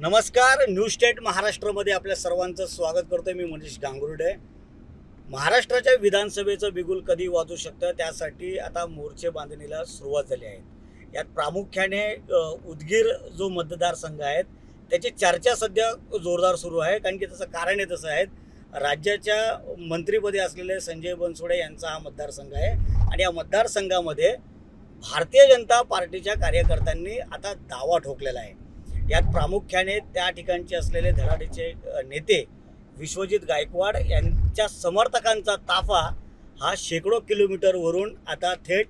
नमस्कार new state महाराष्ट्रामध्ये आपल्या सर्वांचं स्वागत करतोय मी मनीष गांगुर्डे. महाराष्ट्राच्या विधानसभेचं बिगुल कधी वाजू शकतं त्यासाठी आता मोर्चे बांधणीला सुरुवात झाली आहे. यात प्रामुख्याने उदगीर जो मतदारसंघ आहेत त्याची चर्चा सध्या जोरदार सुरू आहे कारण की त्याचं कारण हे तसं आहे राज्याच्या मंत्रीपदी असलेले संजय बनसोडे यांचा हा मतदारसंघ आहे. आणि या मतदारसंघामध्ये भारतीय जनता पार्टीच्या कार्यकर्त्यांनी आता दावा ठोकलेला आहे. यात प्रामुख्याने त्या ठिकाणचे असलेले धडाडीचे नेते विश्वजित गायकवाड यांच्या समर्थकांचा ताफा हा शेकडो किलोमीटरवरून आता थेट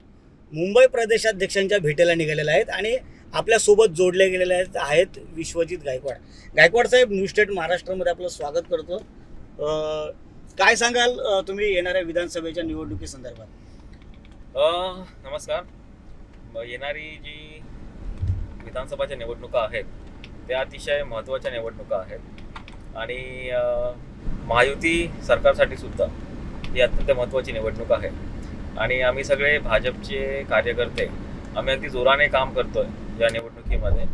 मुंबई प्रदेशाध्यक्षांच्या भेटीला निघालेला आहेत आणि आपल्यासोबत जोडले गेलेले आहेत आहेत विश्वजित गायकवाड. गायकवाड साहेब न्यू स्टेट महाराष्ट्रामध्ये आपलं स्वागत करतो. काय सांगाल तुम्ही येणाऱ्या विधानसभेच्या निवडणुकीसंदर्भात नमस्कार. येणारी जी विधानसभाच्या निवडणुका आहेत त्या अतिशय महत्त्वाच्या निवडणुका आहेत. आणि महायुती सरकारसाठी सुद्धा ही अत्यंत महत्त्वाची निवडणूक आहे. आणि आम्ही सगळे भाजपचे कार्यकर्ते आम्ही अगदी जोराने काम करतो आहे या निवडणुकीमध्ये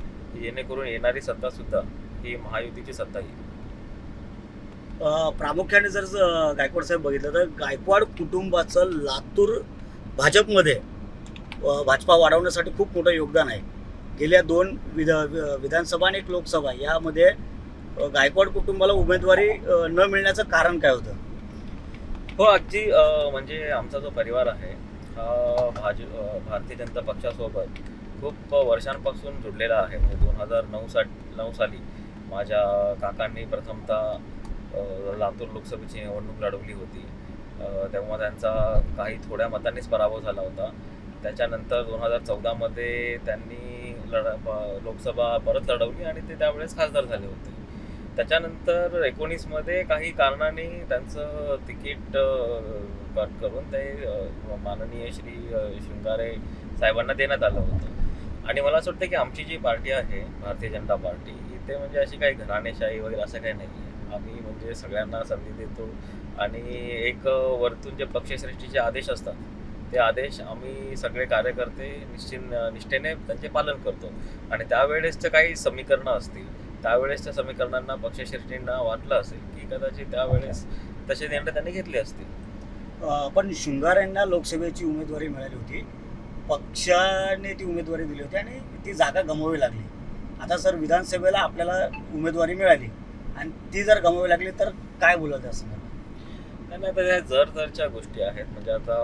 जेणेकरून येणारी सत्तासुद्धा ही महायुतीची सत्ता येईल. प्रामुख्याने जर गायकवाड साहेब बघितलं तर गायकवाड कुटुंबाचं लातूर भाजपमध्ये भाजपा वाढवण्यासाठी खूप मोठं योगदान आहे. गेल्या दोन विधा विधानसभा आणि एक लोकसभा यामध्ये गायकवाड कुटुंबाला उमेदवारी न मिळण्याचं कारण काय होतं? हो अगदी म्हणजे आमचा जो परिवार आहे हा भाज भारतीय जनता पक्षासोबत खूप वर्षांपासून जुडलेला आहे. म्हणजे दोन हजार नऊ सा नऊ साली माझ्या काकांनी प्रथमतः लातूर लोकसभेची निवडणूक लढवली होती. तेव्हा त्यांचा काही थोड्या मतांनीच पराभव झाला होता. त्याच्यानंतर दोन हजार चौदामध्ये त्यांनी लढ प- लोकसभा परत लढवली आणि ते त्यावेळेस खासदार झाले होते. त्याच्यानंतर एकोणीसमध्ये काही कारणाने त्यांचं तिकीट कट करून ते माननीय श्री शृंगारे साहेबांना देण्यात आलं होतं. आणि मला असं वाटतं की आमची जी पार्टी आहे भारतीय जनता पार्टी ते म्हणजे अशी काही घराणेशाही वगैरे असं काही नाही आहे. आम्ही म्हणजे सगळ्यांना संधी देतो आणि एक वरतून जे पक्षश्रेष्ठीचे आदेश असतात ते आदेश आम्ही सगळे कार्यकर्ते निश्चित निष्ठेने त्यांचे पालन करतो. आणि त्यावेळेसचं काही समीकरणं असतील त्यावेळेसच्या समीकरणांना पक्षश्रेष्ठींना वाटलं असेल की कदाचित त्यावेळेस तसे निर्णय त्यांनी घेतले असतील. पण शृंगार यांना लोकसभेची उमेदवारी मिळाली होती. पक्षाने ती उमेदवारी दिली होती आणि ती जागा गमवावी लागली. आता सर विधानसभेला आपल्याला उमेदवारी मिळाली. आणि ती जर गमवावी लागली तर काय बोलत असं नाही नाही तर ह्या जर जरच्या गोष्टी आहेत म्हणजे आता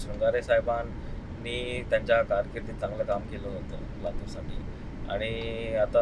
शृंगारे साहेबांनी त्यांच्या कारकिर्दीत चांगलं काम केलं होतं लातूरसाठी. आणि आता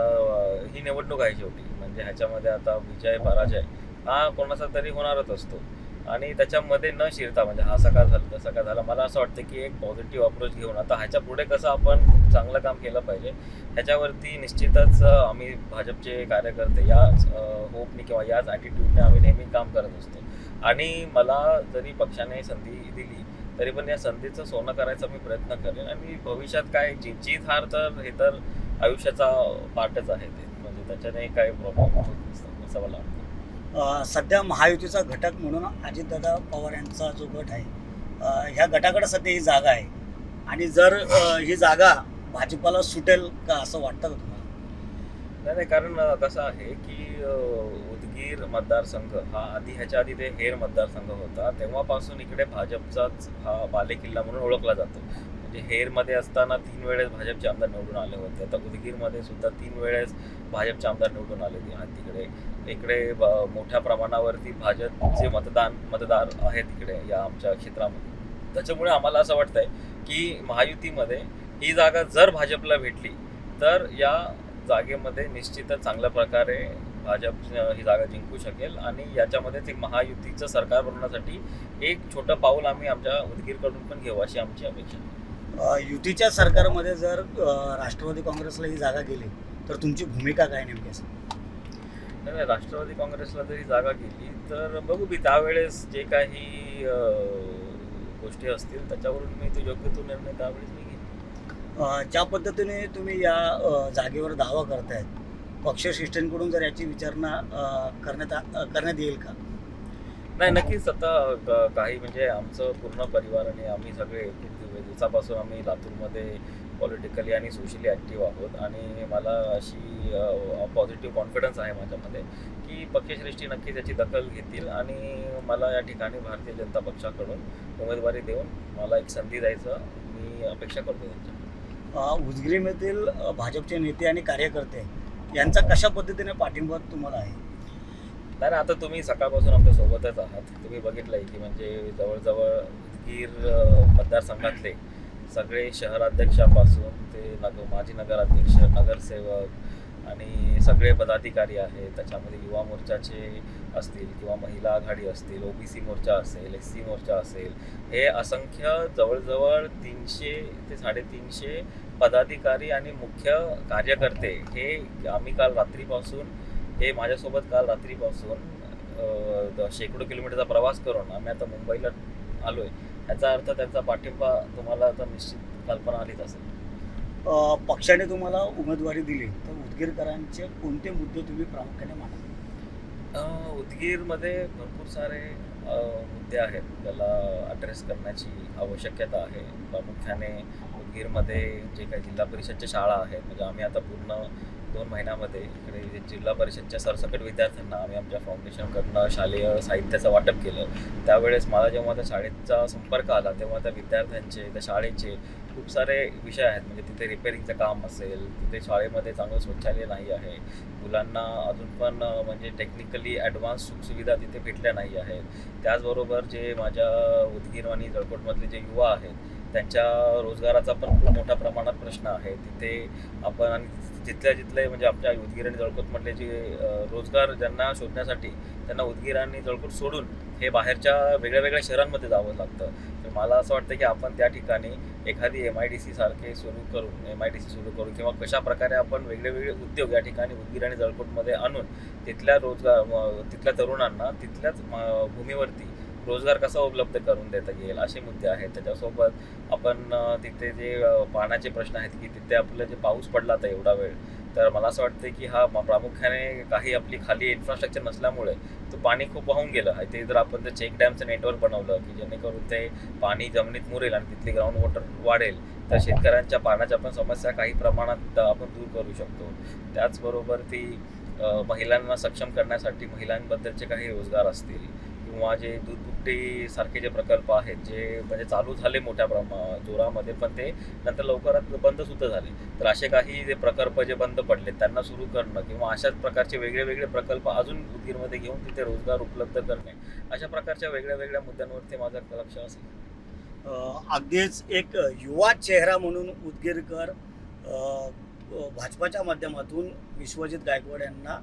ही निवडणूक आहे शेवटी. म्हणजे ह्याच्यामध्ये आता विजय पराजय हा कोणाचा तरी होणारच असतो. आणि त्याच्यामध्ये न शिरता म्हणजे हा सकाळ झाला तसा काय झाला. मला असं वाटतं की एक पॉझिटिव्ह अप्रोच घेऊन आता ह्याच्या पुढे कसं आपण चांगलं काम केलं पाहिजे ह्याच्यावरती निश्चितच आम्ही भाजपचे कार्यकर्ते याच होपनी किंवा याच ॲटिट्यूडने आम्ही नेहमी काम करत असतो. आणि मला जरी पक्षाने संधी दिली तरी पण या संधीचं सोनं करायचा मी प्रयत्न करेन आणि भविष्यात काय जी जीत हार तर हे तर आयुष्याचा पार्टच आहे ते. म्हणजे त्याच्याने काही प्रॉब्लेम होत असं मला वाटतं. सध्या महायुतीचा घटक म्हणून अजितदादा पवार यांचा जो गट आहे ह्या गटाकडे सध्या ही जागा आहे. आणि जर ही जागा भाजपाला सुटेल का असं वाटतं का तुम्हाला? नाही नाही कारण कसं आहे की उदगीर मतदारसंघ हा आधी ह्याच्या आधी ते हेर मतदारसंघ होता. तेव्हापासून इकडे भाजपचाच हा बालेकिल्ला म्हणून ओळखला जातो. म्हणजे हेरमध्ये असताना तीन वेळेस भाजपचे आमदार निवडून आले होते. आता उदगीरमध्ये सुद्धा तीन वेळेस भाजपचे आमदार निवडून आले आहेत तिकडे इकडे ब- मोठ्या प्रमाणावरती भाजपचे मतदान मतदार आहेत इकडे या आमच्या क्षेत्रामध्ये. त्याच्यामुळे आम्हाला असं वाटतंय की महायुतीमध्ये ही जागा जर भाजपला भेटली तर या जागेमध्ये निश्चितच चांगल्या प्रकारे भाजप ही जागा जिंकू शकेल आणि याच्यामध्येच एक महायुतीचं सरकार बनवण्यासाठी एक छोटं पाऊल आम्ही आमच्या उदगीरकडून पण घेऊ अशी आमची अपेक्षा आहे. युतीच्या सरकारमध्ये जर राष्ट्रवादी काँग्रेसला ही जागा गेली तर तुमची भूमिका काय नेमकी असेल नाही राष्ट्रवादी काँग्रेसला जरी जागा गेली तर बघू मी त्यावेळेस जे काही गोष्टी असतील त्याच्यावरून मी तो योग्य तो निर्णय त्यावेळेस मी ज्या पद्धतीने तुम्ही या जागेवर दावा करतायत पक्षश्रेष्ठींकडून जर याची विचारणा करण्यात आ- करण्यात येईल का? नाही नक्कीच आता क- काही म्हणजे आमचं पूर्ण परिवार आणि आम्ही सगळे दिवसापासून आम्ही लातूरमध्ये पॉलिटिकली आणि सोशली ॲक्टिव्ह आहोत. आणि मला अशी पॉझिटिव्ह कॉन्फिडन्स आहे माझ्यामध्ये की पक्षश्रेष्ठी नक्कीच याची दखल घेतील. आणि मला या ठिकाणी भारतीय जनता पक्षाकडून उमेदवारी देऊन मला एक संधी द्यायचं मी अपेक्षा करतो त्यांच्या उजगिरीमधील भाजपचे नेते आणि कार्यकर्ते यांचा कशा पद्धतीने पाठिंबा तुम्हाला आहे? नाही आता तुम्ही सकाळपासून आमच्या सोबतच आहात. तुम्ही बघितलंय की म्हणजे जवळजवळ गीर मतदारसंघातले सगळे शहराध्यक्षापासून ते नग माजी नगराध्यक्ष नगरसेवक आणि सगळे पदाधिकारी आहेत. त्याच्यामध्ये युवा मोर्चाचे असतील किंवा महिला आघाडी असतील ओबीसी मोर्चा असेल एस सी मोर्चा असेल हे असंख्य जवळजवळ तीनशे ते साडेतीनशे पदाधिकारी आणि मुख्य कार्यकर्ते हे आम्ही काल रात्रीपासून हे माझ्यासोबत काल रात्रीपासून शेकडो किलोमीटरचा प्रवास करून आम्ही आता मुंबईला आलो आहे याचा अर्थ त्यांचा पाठिंबा तुम्हाला तर निश्चित कल्पना आलीच असेल. पक्षाने तुम्हाला उमेदवारी दिली तर उदगीरकरांचे कोणते मुद्दे तुम्ही प्रामुख्याने अ, उदगीरमध्ये भरपूर सारे मुद्दे आहेत. त्याला अड्रेस करण्याची आवश्यकता आहे. प्रामुख्याने उदगीरमध्ये जे काही जिल्हा परिषदच्या शाळा आहेत म्हणजे आम्ही आता पूर्ण दोन महिन्यामध्ये इकडे जे जिल्हा परिषदच्या सरसकट विद्यार्थ्यांना आम्ही आमच्या फाउंडेशनकडनं शालेय साहित्याचं वाटप केलं. त्यावेळेस मला जेव्हा त्या शाळेचा संपर्क आला तेव्हा त्या विद्यार्थ्यांचे त्या शाळेचे खूप सारे विषय आहेत. म्हणजे तिथे रिपेरिंगचं काम असेल तिथे शाळेमध्ये चांगलं शौचालय नाही आहे. मुलांना अजून पण म्हणजे टेक्निकली ॲडव्हान्स सुखसुविधा तिथे भेटल्या नाही आहेत. त्याचबरोबर जे माझ्या उदगीर आणि जळकोटमधले जे युवा आहेत त्यांच्या रोजगाराचा पण खूप मोठ्या प्रमाणात प्रश्न आहे. तिथे आपण आणि जिथल्या जिथले म्हणजे आपल्या उदगीर आणि जळकोटमधले जे रोजगार ज्यांना शोधण्यासाठी त्यांना उदगीर आणि जळकोट सोडून हे बाहेरच्या वेगळ्या वेगळ्या शहरांमध्ये जावं लागतं. तर मला असं वाटतं की आपण त्या ठिकाणी एखादी एम आय डी सी सारखे सुरू करून एम आय डी सी सुरू करून किंवा कशा प्रकारे आपण वेगळे वेगळे उद्योग या ठिकाणी उदगीर आणि जळकोटमध्ये आणून तिथल्या रोजगार तिथल्या तरुणांना तिथल्याच भूमीवरती रोजगार कसा उपलब्ध करून देता येईल असे मुद्दे आहेत. त्याच्यासोबत आपण तिथे जे पाण्याचे प्रश्न आहेत की तिथे आपलं जे पाऊस पडला आता एवढा वेळ तर मला असं वाटतं की हा प्रामुख्याने काही आपली खाली इन्फ्रास्ट्रक्चर नसल्यामुळे तो पाणी खूप वाहून गेलं. आहे ते जर आपण जर चेक डॅमचं नेटवर्क बनवलं की जेणेकरून ते पाणी जमिनीत मुरेल आणि तिथली ग्राउंड वॉटर वाढेल तर शेतकऱ्यांच्या पाण्याच्या पण समस्या काही प्रमाणात आपण दूर करू शकतो. त्याचबरोबर ती महिलांना सक्षम करण्यासाठी महिलांबद्दलचे काही रोजगार असतील किंवा जे दूध जे प्रकल्प आहेत जे म्हणजे चालू झाले मोठ्या प्रमा जोरामध्ये पण ते नंतर लवकरात बंद सुद्धा झाले. तर असे काही जे प्रकल्प जे बंद पडले त्यांना सुरू करणं किंवा अशाच प्रकारचे वेगळे वेगळे प्रकल्प अजून उदगीरमध्ये घेऊन तिथे रोजगार उपलब्ध करणे अशा प्रकारच्या वेगळ्या वेगळ्या मुद्द्यांवरती माझं लक्ष असेल. अगदीच एक युवा चेहरा म्हणून उदगीरकर भाजपाच्या माध्यमातून विश्वजित गायकवाड यांना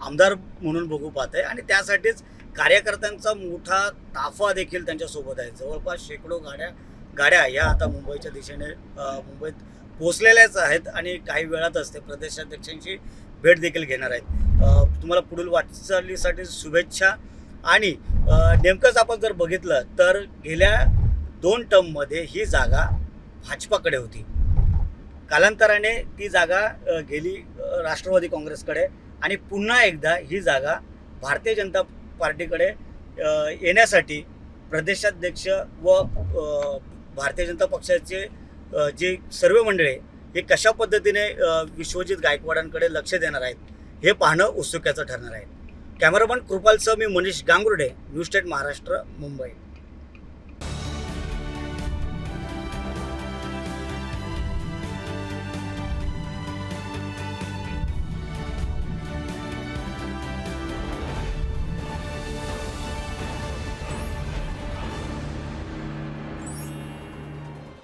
आमदार म्हणून बघू पाहत आहे आणि त्यासाठीच कार्यकर्त्यांचा मोठा ताफा देखील त्यांच्यासोबत आहे. जवळपास शेकडो गाड्या गाड्या या आता मुंबईच्या दिशेने मुंबईत पोचलेल्याच आहेत आणि काही वेळातच ते प्रदेशाध्यक्षांची भेट देखील घेणार आहेत. तुम्हाला पुढील वाटचालीसाठी शुभेच्छा आणि नेमकंच आपण जर बघितलं तर गेल्या दोन टर्ममध्ये ही जागा भाजपाकडे होती. कालांतराने ती जागा गेली राष्ट्रवादी काँग्रेसकडे आणि पुन्हा एकदा ही जागा भारतीय जनता पार्टीकडे येण्यासाठी प्रदेशाध्यक्ष व भारतीय जनता पक्षाचे जे सर्व मंडळी हे कशा पद्धतीने विश्वजित गायकवाडांकडे लक्ष देणार आहेत हे पाहणं उत्सुक्याचं ठरणार आहे. कॅमेरामन कृपालसह मी मनीष गांगुर्डे न्यूज स्टेट महाराष्ट्र मुंबई.